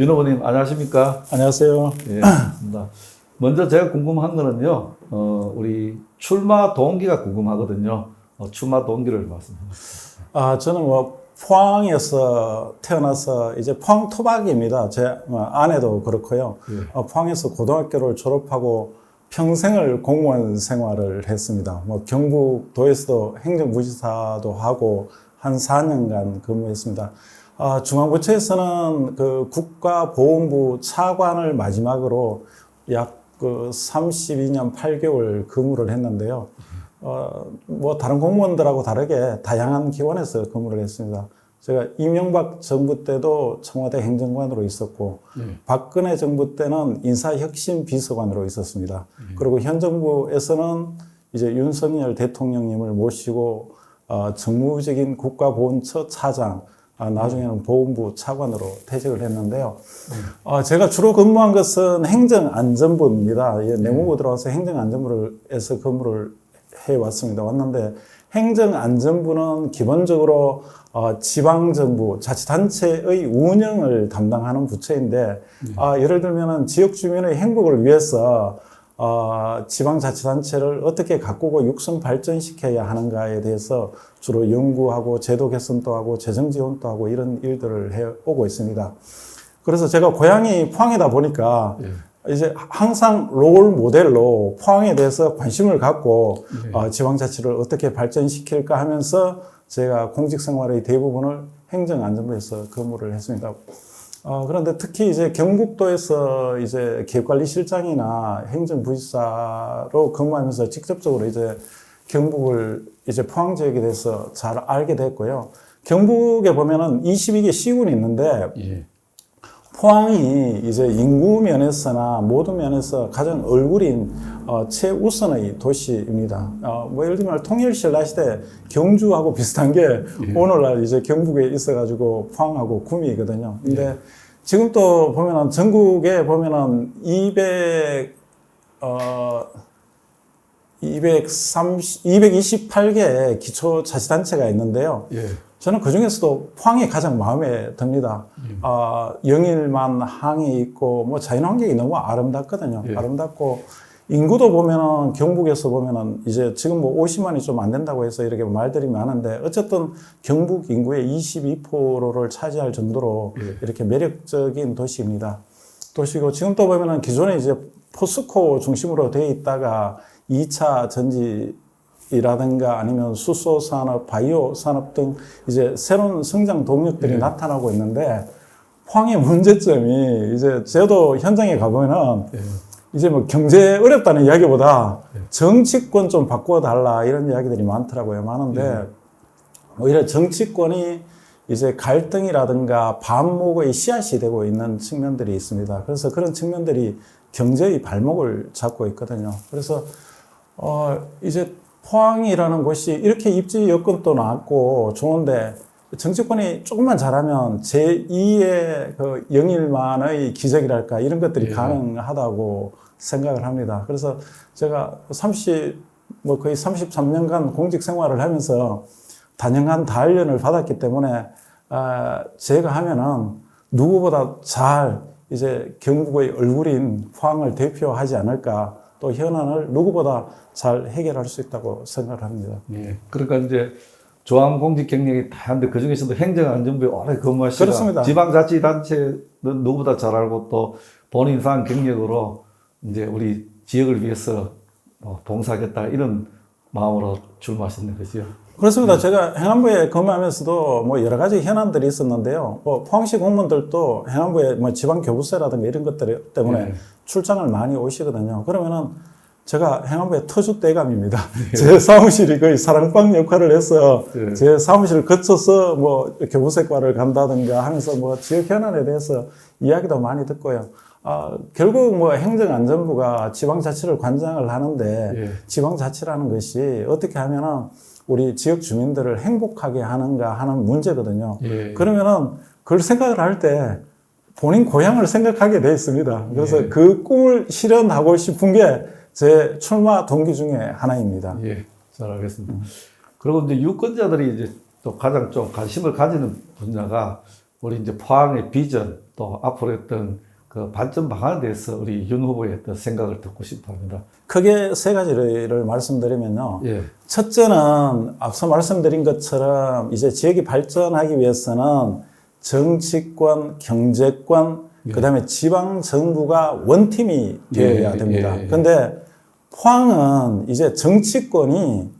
윤 후보님 안녕하십니까? 안녕하세요. 예, 반갑습니다. 먼저 제가 궁금한 거는요, 어, 우리 출마 동기가 궁금하거든요. 어, 출마 동기를 말씀해 주세요. 아, 저는 뭐 포항에서 태어나서 이제 포항 토박입니다. 제 어, 아내도 그렇고요. 예. 어, 포항에서 고등학교를 졸업하고 평생을 공무원 생활을 했습니다. 뭐 경북도에서도 행정부지사도 하고 한 4년간 근무했습니다. 아, 중앙부처에서는 그 국가보훈부 차관을 마지막으로 약 그 32년 8개월 근무를 했는데요. 어, 뭐 다른 공무원들하고 다르게 다양한 기관에서 근무를 했습니다. 제가 이명박 정부 때도 청와대 행정관으로 있었고 네. 박근혜 정부 때는 인사혁신 비서관으로 있었습니다. 그리고 현 정부에서는 이제 윤석열 대통령님을 모시고 어, 정무적인 국가보훈처 차장, 아, 나중에는 보훈부 차관으로 퇴직을 했는데요. 어, 제가 주로 근무한 것은 행정안전부입니다. 예, 내무부 들어와서 행정안전부에서 근무를 해왔습니다. 왔는데 행정안전부는 기본적으로 어, 지방정부, 자치단체의 운영을 담당하는 부처인데 아, 예를 들면은 지역 주민의 행복을 위해서 어, 지방자치단체를 어떻게 가꾸고 육성 발전시켜야 하는가에 대해서 주로 연구하고 제도 개선도 하고 재정 지원도 하고 이런 일들을 해 오고 있습니다. 그래서 제가 고향이 포항이다 보니까 이제 항상 롤 모델로 포항에 대해서 관심을 갖고 어, 지방자치를 어떻게 발전시킬까 하면서 제가 공직 생활의 대부분을 행정안전부에서 근무를 했습니다. 어, 그런데 특히 이제 경북도에서 이제 기업관리실장이나 행정부지사로 근무하면서 직접적으로 이제 경북을 이제 포항 지역에 대해서 잘 알게 됐고요. 경북에 보면은 22개 시군이 있는데 예. 포항이 이제 인구 면에서나 모든 면에서 가장 얼굴인 어, 최우선의 도시입니다. 어, 뭐 예를 들면 통일 신라 시대 경주하고 비슷한 게 오늘날 이제 경북에 있어가지고 포항하고 구미거든요. 근데 지금 또 보면은 전국에 보면은 200 어, 230, 228개 기초자치단체가 있는데요. 예. 저는 그 중에서도 포항이 가장 마음에 듭니다. 아, 영일만 항이 있고, 뭐 자연환경이 너무 아름답거든요. 예. 아름답고, 인구도 보면은 경북에서 보면은 이제 지금 뭐 50만이 좀 안 된다고 해서 이렇게 말들이 많은데 어쨌든 경북 인구의 22%를 차지할 정도로 예. 이렇게 매력적인 도시입니다. 도시고 지금 또 보면은 기존에 이제 포스코 중심으로 되어 있다가 2차 전지 이라든가 아니면 수소 산업, 바이오 산업 등 이제 새로운 성장 동력들이 예. 나타나고 있는데 포항의 문제점이 이제 저도 현장에 가보면은 예. 이제 뭐 경제 어렵다는 이야기보다 정치권 좀 바꿔달라 이런 이야기들이 많더라고요. 많은데 오히려 정치권이 이제 갈등이라든가 반목의 씨앗이 되고 있는 측면들이 있습니다. 그래서 그런 측면들이 경제의 발목을 잡고 있거든요. 그래서 어 이제 포항이라는 곳이 이렇게 입지 여건도 낮고 좋은데 정치권이 조금만 잘하면 제2의 그 영일만의 기적이랄까 이런 것들이 예. 가능하다고 생각을 합니다. 그래서 제가 30, 뭐 거의 33년간 공직 생활을 하면서 단연간 단련을 받았기 때문에 아, 제가 하면은 누구보다 잘 이제 경북의 얼굴인 포항을 대표하지 않을까 또 현안을 누구보다 잘 해결할 수 있다고 생각을 합니다. 예. 그러니까 이제 조항 공직 경력이 다한데 그 중에서도 행정안전부에 오래 근무하시고 그렇습니다. 지방자치단체는 누구보다 잘 알고 또 본인 상 경력으로 이제 우리 지역을 위해서 뭐 봉사하겠다 이런 마음으로 출마하셨는 거죠. 그렇습니다. 제가 행안부에 근무하면서도 뭐 여러 가지 현안들이 있었는데요. 뭐 포항시 공무원들도 행안부에 뭐 지방 교부세라든가 이런 것들 때문에 네. 출장을 많이 오시거든요. 그러면은 제가 행안부의 터줏 대감입니다. 제 사무실이 거의 사랑방 역할을 해서 네. 제 사무실을 거쳐서 뭐 교부세과를 간다든가 하면서 뭐 지역 현안에 대해서 이야기도 많이 듣고요. 아, 결국 뭐 행정안전부가 지방자치를 관장을 하는데 예. 지방자치라는 것이 어떻게 하면은 우리 지역 주민들을 행복하게 하는가 하는 문제거든요. 예. 그러면은 그걸 생각을 할 때 본인 고향을 생각하게 돼 있습니다. 그래서 예. 그 꿈을 실현하고 싶은 게 제 출마 동기 중에 하나입니다. 예, 잘 알겠습니다. 그리고 이제 유권자들이 이제 또 가장 좀 관심을 가지는 분야가 우리 이제 포항의 비전 또 앞으로 어떤 그 발전 방안에 대해서 우리 윤 후보의 어떤 생각을 듣고 싶어 합니다. 크게 세 가지를 말씀드리면요. 예. 첫째는 앞서 말씀드린 것처럼 이제 지역이 발전하기 위해서는 정치권, 경제권, 그다음에 지방 정부가 원팀이 되어야 예, 됩니다. 예, 예. 근데 포항은 이제 정치권이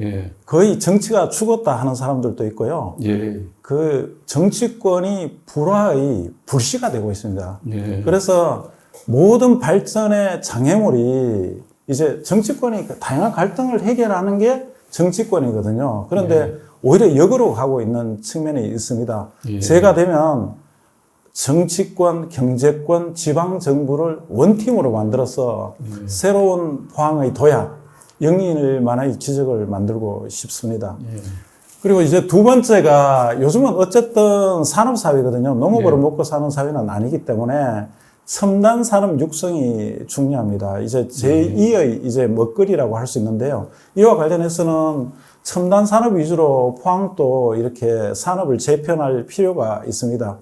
예. 거의 정치가 죽었다 하는 사람들도 있고요. 예. 그 정치권이 불화의 불씨가 되고 있습니다. 예. 그래서 모든 발전의 장애물이 이제 정치권이 그 다양한 갈등을 해결하는 게 정치권이거든요. 그런데 오히려 역으로 가고 있는 측면이 있습니다. 예. 제가 되면 정치권, 경제권, 지방 정부를 원팀으로 만들어서 새로운 포항의 도약, 영인을 만의 지적을 만들고 싶습니다. 예. 그리고 이제 두 번째가 요즘은 어쨌든 산업사회거든요. 농업으로 예. 먹고 사는 사회는 아니기 때문에 첨단 산업 육성이 중요합니다. 이제 제2의 이제 먹거리라고 할 수 있는데요. 이와 관련해서는 첨단 산업 위주로 포항도 이렇게 산업을 재편할 필요가 있습니다.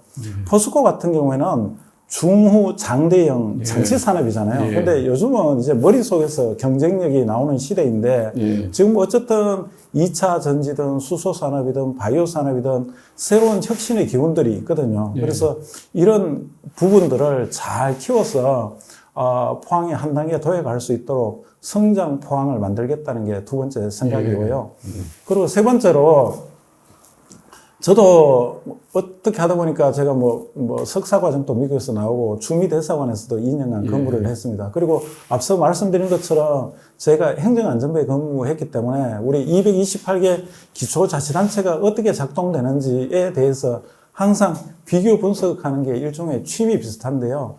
포스코 같은 경우에는 중후 장대형 예. 장치 산업이잖아요. 예. 근데 요즘은 이제 머릿속에서 경쟁력이 나오는 시대인데 예. 지금 어쨌든 2차 전지든 수소 산업이든 바이오 산업이든 새로운 혁신의 기운들이 있거든요. 예. 그래서 이런 부분들을 잘 키워서 어, 포항이 한 단계 도약할 수 있도록 성장 포항을 만들겠다는 게 두 번째 생각이고요. 그리고 세 번째로 저도 어떻게 하다 보니까 제가 뭐, 뭐 석사 과정도 미국에서 나오고 주미 대사관에서도 2년간 예. 근무를 했습니다. 그리고 앞서 말씀드린 것처럼 제가 행정안전부에 근무했기 때문에 우리 228개 기초자치단체가 어떻게 작동되는지에 대해서 항상 비교 분석하는 게 일종의 취미 비슷한데요.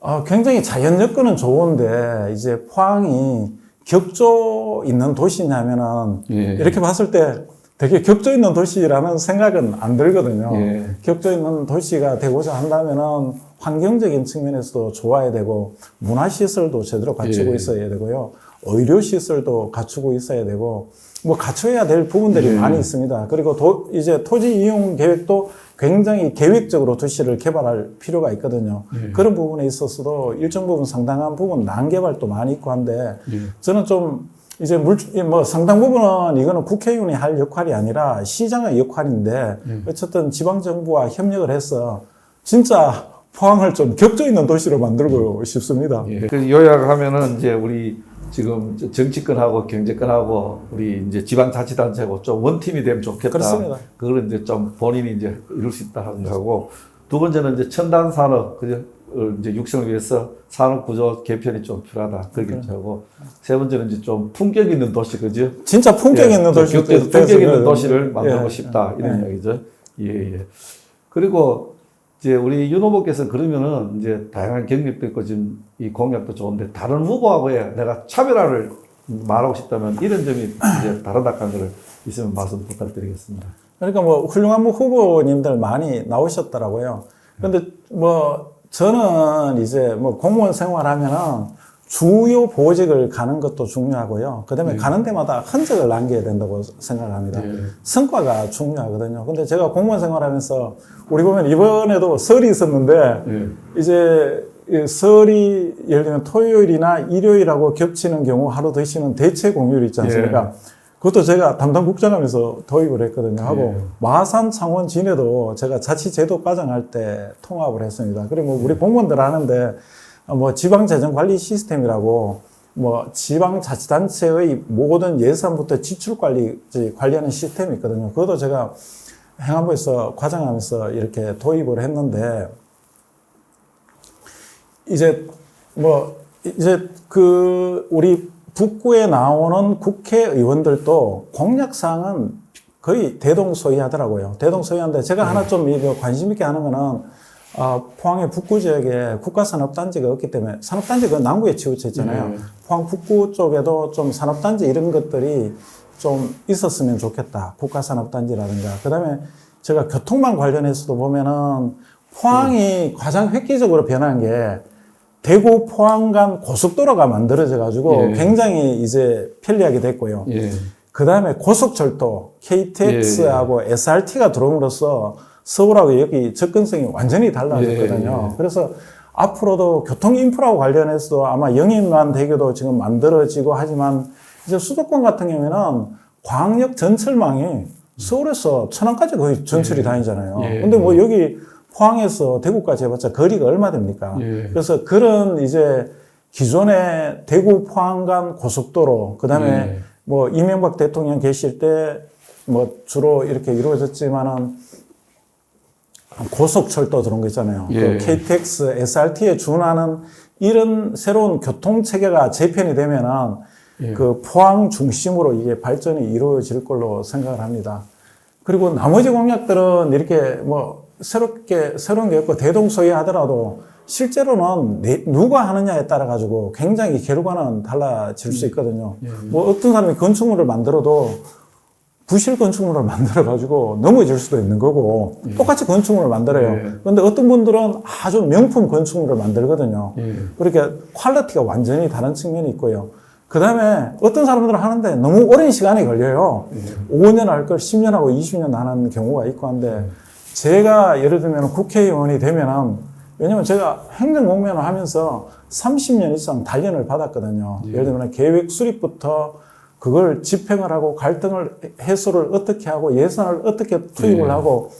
어, 굉장히 자연 여건은 좋은데 이제 포항이 격조 있는 도시냐면은 예. 이렇게 봤을 때 되게 격조 있는 도시라는 생각은 안 들거든요. 예. 격조 있는 도시가 되고자 한다면은 환경적인 측면에서도 좋아야 되고 문화 시설도 제대로 갖추고 예. 있어야 되고요. 의료 시설도 갖추고 있어야 되고 뭐 갖춰야 될 부분들이 예. 많이 있습니다. 그리고 도, 이제 토지 이용 계획도 굉장히 계획적으로 도시를 개발할 필요가 있거든요. 예. 그런 부분에 있어서도 일정 부분 상당한 부분 난개발도 많이 있고 한데 예. 저는 좀 이제 물, 뭐 상당 부분은 이거는 국회의원이 할 역할이 아니라 시장의 역할인데 어쨌든 지방정부와 협력을 해서 진짜 포항을 좀 격조 있는 도시로 만들고 싶습니다. 예. 그 요약하면은 이제 우리 지금 정치권하고 경제권하고 우리 이제 지방자치단체하고 좀 원팀이 되면 좋겠다. 그렇습니다. 그걸 이제 좀 본인이 이제 이룰 수 있다 하는 거고 두 번째는 이제 첨단 산업 그죠? 어, 이제 육성을 위해서 산업 구조 개편이 좀 필요하다. 그렇게 하고 세 번째는 이제 좀 품격 있는 도시 그죠? 진짜 품격 예, 있는 좀 도시 격대- 품격 있는 도시를 만들고 예. 싶다 이런 이야기죠. 예, 예. 그리고 이제 우리 윤 후보께서 그러면은 이제 다양한 경력도 있고 지금 이 공약도 좋은데 다른 후보하고의 내가 차별화를 말하고 싶다면 이런 점이 이제 다르다 하는 거를 있으면 말씀 부탁드리겠습니다. 그러니까 뭐 훌륭한 뭐 후보님들 많이 나오셨더라고요. 근데 뭐 저는 이제 뭐 공무원 생활하면은 주요 보직을 가는 것도 중요하고요. 그 다음에 가는 데마다 흔적을 남겨야 된다고 생각합니다. 네. 성과가 중요하거든요. 근데 제가 공무원 생활하면서 우리 보면 이번에도 설이 있었는데 예. 이제 이 설이 예를 들면 토요일이나 일요일하고 겹치는 경우 하루 더 쉬는 대체 공휴일 있지 않습니까? 그것도 제가 담당 국장하면서 도입을 했거든요. 하고 마산 창원 진해도 제가 자치제도 과정할 때 통합을 했습니다. 그리고 뭐 우리 공무원들 하는데 뭐 지방재정관리 시스템이라고 뭐 지방자치단체의 모든 예산부터 지출 관리 관리하는 시스템이 있거든요. 그것도 제가 행안부에서 과장하면서 이렇게 도입을 했는데 이제 뭐 이제 그 우리 북구에 나오는 국회의원들도 공약사항은 거의 대동소이하더라고요. 대동소이한데 제가 하나 좀 이거 관심 있게 하는 거는 아, 포항의 북구 지역에 국가산업단지가 없기 때문에 산업단지가 남구에 치우쳐 있잖아요. 네. 포항 북구 쪽에도 좀 산업단지 이런 것들이 좀 있었으면 좋겠다. 국가산업단지라든가. 그 다음에 제가 교통망 관련해서도 보면은 포항이 가장 획기적으로 변한 게 대구 포항 간 고속도로가 만들어져 가지고 예. 굉장히 이제 편리하게 됐고요. 예. 그 다음에 고속철도 KTX하고 SRT가 들어옴으로써 서울하고 여기 접근성이 완전히 달라졌거든요. 예, 예. 그래서 앞으로도 교통 인프라와 관련해서도 아마 영인만 대교도 지금 만들어지고 하지만 이제 수도권 같은 경우에는 광역 전철망이 서울에서 천안까지 거의 전철이 다니잖아요. 예. 근데 뭐 여기 포항에서 대구까지 해봤자 거리가 얼마 됩니까? 예. 그래서 그런 이제 기존의 대구 포항 간 고속도로 그다음에 예. 뭐 이명박 대통령 계실 때 뭐 주로 이렇게 이루어졌지만은 고속철도 들어온 거 있잖아요. 예. 그 KTX, SRT에 준하는 이런 새로운 교통 체계가 재편이 되면은 예. 그 포항 중심으로 이게 발전이 이루어질 걸로 생각을 합니다. 그리고 나머지 공약들은 이렇게 뭐 새롭게 새로운 게 없고 대동소이 하더라도 실제로는 내- 누가 하느냐에 따라 가지고 굉장히 결과는 달라질 수 있거든요. 뭐 어떤 사람이 건축물을 만들어도 부실 건축물을 만들어 가지고 넘어질 수도 있는 거고 똑같이 건축물을 만들어요. 예. 그런데 어떤 분들은 아주 명품 건축물을 만들거든요. 예. 그러니까 퀄리티가 완전히 다른 측면이 있고요. 그 다음에 어떤 사람들은 하는데 너무 오랜 시간이 걸려요. 5년 할 걸 10년 하고 20년 하는 경우가 있고 한데 제가 예를 들면 국회의원이 되면은 왜냐면 제가 행정공무원을 하면서 30년 이상 단련을 받았거든요. 예 를 들면 계획 수립부터 그걸 집행을 하고 갈등을 해소를 어떻게 하고 예산을 어떻게 투입을 예. 하고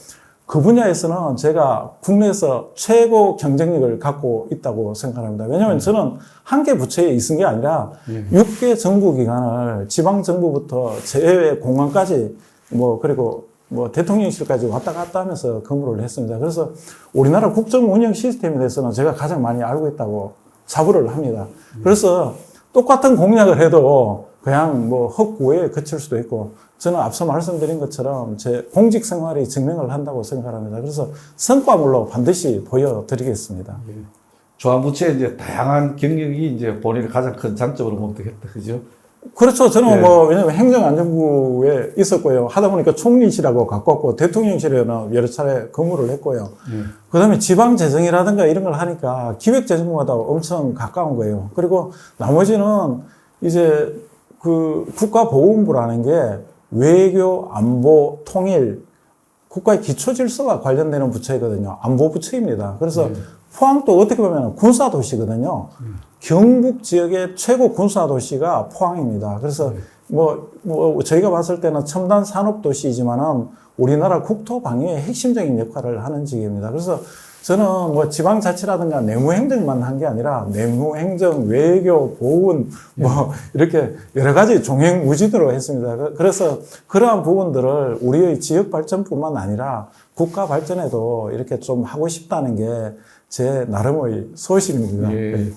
그 분야에서는 제가 국내에서 최고 경쟁력을 갖고 있다고 생각합니다. 왜냐하면 저는 한 개 부처에 있은 게 아니라 육 6개 정부 기관을 지방 정부부터 제외 공항까지 뭐 그리고 뭐 대통령실까지 왔다 갔다 하면서 근무를 했습니다. 그래서 우리나라 국정 운영 시스템에 대해서는 제가 가장 많이 알고 있다고 자부를 합니다. 그래서 똑같은 공약을 해도 그냥 뭐 헛구에 그칠 수도 있고 저는 앞서 말씀드린 것처럼 제 공직 생활이 증명을 한다고 생각합니다. 그래서 성과물로 반드시 보여드리겠습니다. 조합부처의 이제 다양한 경력이 이제 본인의 가장 큰 장점으로 되겠다. 그죠? 그렇죠. 저는 예. 뭐, 왜냐면 행정안전부에 있었고요. 하다 보니까 총리실하고 가깝고 대통령실에는 여러 차례 근무를 했고요. 그 다음에 지방재정이라든가 이런 걸 하니까 기획재정부마다 엄청 가까운 거예요. 그리고 나머지는 이제 그 국가보훈부라는 게 외교, 안보, 통일, 국가의 기초 질서와 관련되는 부처이거든요. 안보 부처입니다. 그래서 포항도 어떻게 보면 군사 도시거든요. 경북 지역의 최고 군사 도시가 포항입니다. 그래서 뭐, 뭐 저희가 봤을 때는 첨단 산업 도시이지만은 우리나라 국토 방위의 핵심적인 역할을 하는 지역입니다. 그래서 저는 뭐 지방자치라든가 내무행정만 한 게 아니라 내무행정, 외교, 보훈 뭐 이렇게 여러 가지 종횡 무진으로 했습니다. 그- 그래서 그러한 부분들을 우리의 지역 발전뿐만 아니라 국가 발전에도 이렇게 좀 하고 싶다는 게 제 나름의 소신입니다. 예.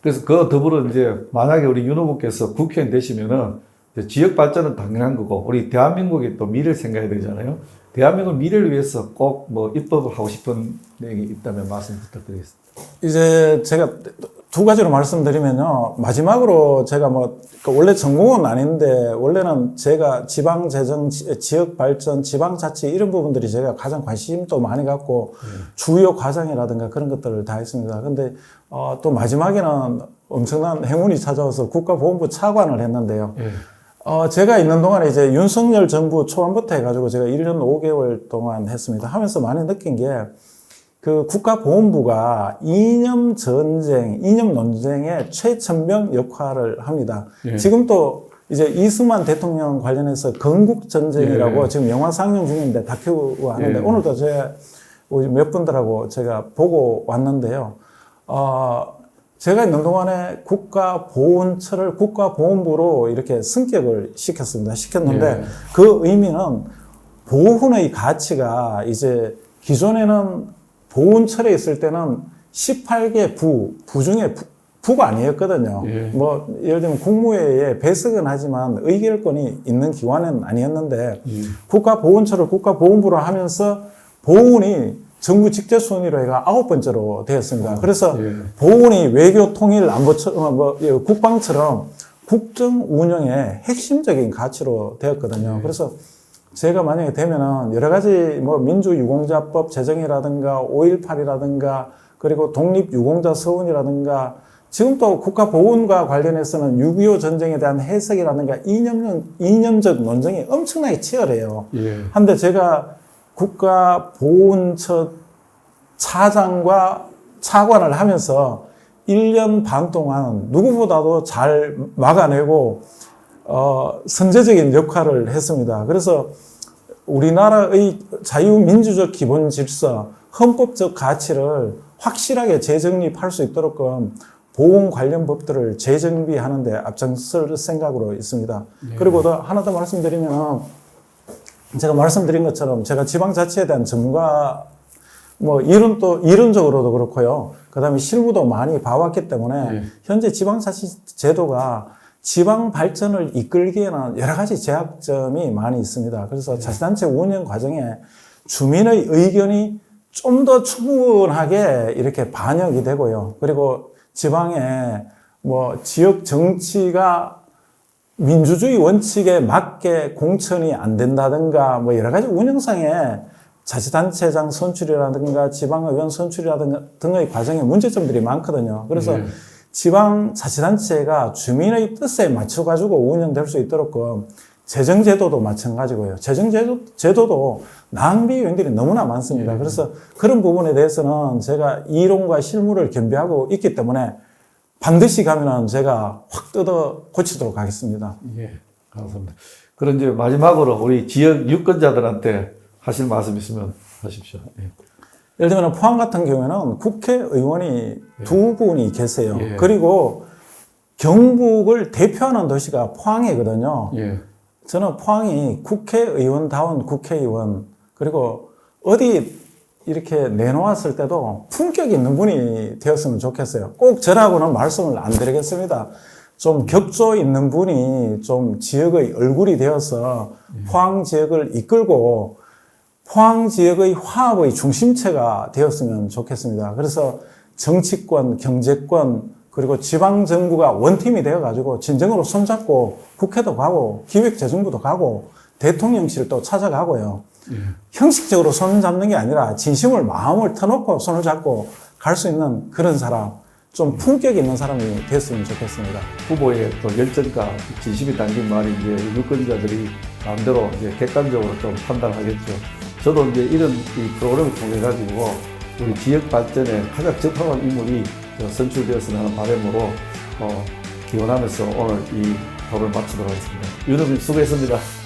그래서 그 더불어 이제 만약에 우리 윤 후보께서 국회의원 되시면은 지역 발전은 당연한 거고 우리 대한민국의 또 미래를 생각해야 되잖아요. 대한민국 미래를 위해서 꼭 뭐 입법을 하고 싶은 내용이 있다면 말씀 부탁드리겠습니다. 이제 제가 두 가지로 말씀드리면요. 마지막으로 제가 뭐, 그 원래 전공은 아닌데, 원래는 제가 지방재정, 지- 지역발전, 지방자치 이런 부분들이 제가 가장 관심도 많이 갖고, 주요 과장이라든가 그런 것들을 다 했습니다. 근데, 어, 또 마지막에는 엄청난 행운이 찾아와서 국가보훈부 차관을 했는데요. 예. 어, 제가 있는 동안에 이제 윤석열 정부 초반부터 해가지고 제가 1년 5개월 동안 했습니다. 하면서 많이 느낀 게, 그 국가보훈부가 이념 전쟁, 이념 논쟁의 최천병 역할을 합니다. 예. 지금 또 이제 이승만 대통령 관련해서 건국 전쟁이라고 예. 지금 영화 상영 중인데 다큐가 하는데 예. 오늘도 제가 몇 분들하고 제가 보고 왔는데요. 어, 제가 있는 동안에 국가보훈처를 국가보훈부로 이렇게 승격을 시켰습니다. 시켰는데 예. 그 의미는 보훈의 가치가 이제 기존에는 보훈철에 있을 때는 18개 부, 부 중에 부, 부가 아니었거든요. 예. 뭐, 예를 들면 국무회의에 배석은 하지만 의결권이 있는 기관은 아니었는데 예. 국가보훈처를 국가보훈부로 하면서 보훈이 정부 직접 순위로 해가 아홉 번째로 되었습니다. 그래서 예. 보훈이 외교 통일 안보처 어, 뭐 예, 국방처럼 국정 운영의 핵심적인 가치로 되었거든요. 그래서 제가 만약에 되면은 여러 가지 뭐 민주유공자법 제정이라든가 5.18이라든가 그리고 독립유공자 서훈이라든가 지금 또 국가 보훈과 관련해서는 6.25 전쟁에 대한 해석이라든가 이념, 이념적 논쟁이 엄청나게 치열해요. 예. 한데 제가 국가보훈처 차장과 차관을 하면서 1년 반 동안 누구보다도 잘 막아내고 어, 선제적인 역할을 했습니다. 그래서 우리나라의 자유민주적 기본 질서, 헌법적 가치를 확실하게 재정립할 수 있도록 보훈 관련 법들을 재정비하는 데 앞장설 생각으로 있습니다. 그리고 더 하나 더 말씀드리면 제가 말씀드린 것처럼 제가 지방자치에 대한 전문가 뭐 이론 또 이론적으로도 그렇고요. 그다음에 실무도 많이 봐왔기 때문에 예. 현재 지방자치 제도가 지방 발전을 이끌기에는 여러 가지 제약점이 많이 있습니다. 그래서 자치단체 운영 과정에 주민의 의견이 좀 더 충분하게 이렇게 반영이 되고요. 그리고 지방에 뭐 지역 정치가 민주주의 원칙에 맞게 공천이 안 된다든가 뭐 여러 가지 운영상에 자치단체장 선출이라든가 지방의원 선출이라든가 등의 과정에 문제점들이 많거든요. 그래서 예. 지방 자치단체가 주민의 뜻에 맞춰 가지고 운영될 수 있도록 재정제도도 마찬가지고요. 재정제도 제도도 낭비 요인들이 너무나 많습니다. 그래서 그런 부분에 대해서는 제가 이론과 실무를 겸비하고 있기 때문에 반드시 가면은 제가 확 뜯어 고치도록 하겠습니다. 예, 감사합니다. 그럼 이제 마지막으로 우리 지역 유권자들한테 하실 말씀 있으면 하십시오. 예. 예를 들면 포항 같은 경우에는 국회의원이 두 분이 계세요. 예. 그리고 경북을 대표하는 도시가 포항이거든요. 예. 저는 포항이 국회의원다운 국회의원 그리고 어디 이렇게 내놓았을 때도 품격 있는 분이 되었으면 좋겠어요. 꼭 저라고는 말씀을 안 드리겠습니다. 좀 격조 있는 분이 좀 지역의 얼굴이 되어서 포항 지역을 이끌고 포항 지역의 화합의 중심체가 되었으면 좋겠습니다. 그래서 정치권, 경제권, 그리고 지방 정부가 원팀이 되어 가지고 진정으로 손잡고 국회도 가고 기획재정부도 가고 대통령실도 찾아가고요. 형식적으로 손 잡는 게 아니라 진심을 마음을 터놓고 손을 잡고 갈 수 있는 그런 사람, 좀 품격 있는 사람이 됐으면 좋겠습니다. 후보의 또 열정과 진심이 담긴 말이 이제 유권자들이 마음대로 이제 객관적으로 좀 판단하겠죠. 저도 이제 이런 이 프로그램을 통해 가지고 우리 지역 발전에 가장 적합한 인물이 저 선출되었으면 하는 바람으로 어, 기원하면서 오늘 이 토론을 마치도록 하겠습니다. 유럽이 수고했습니다.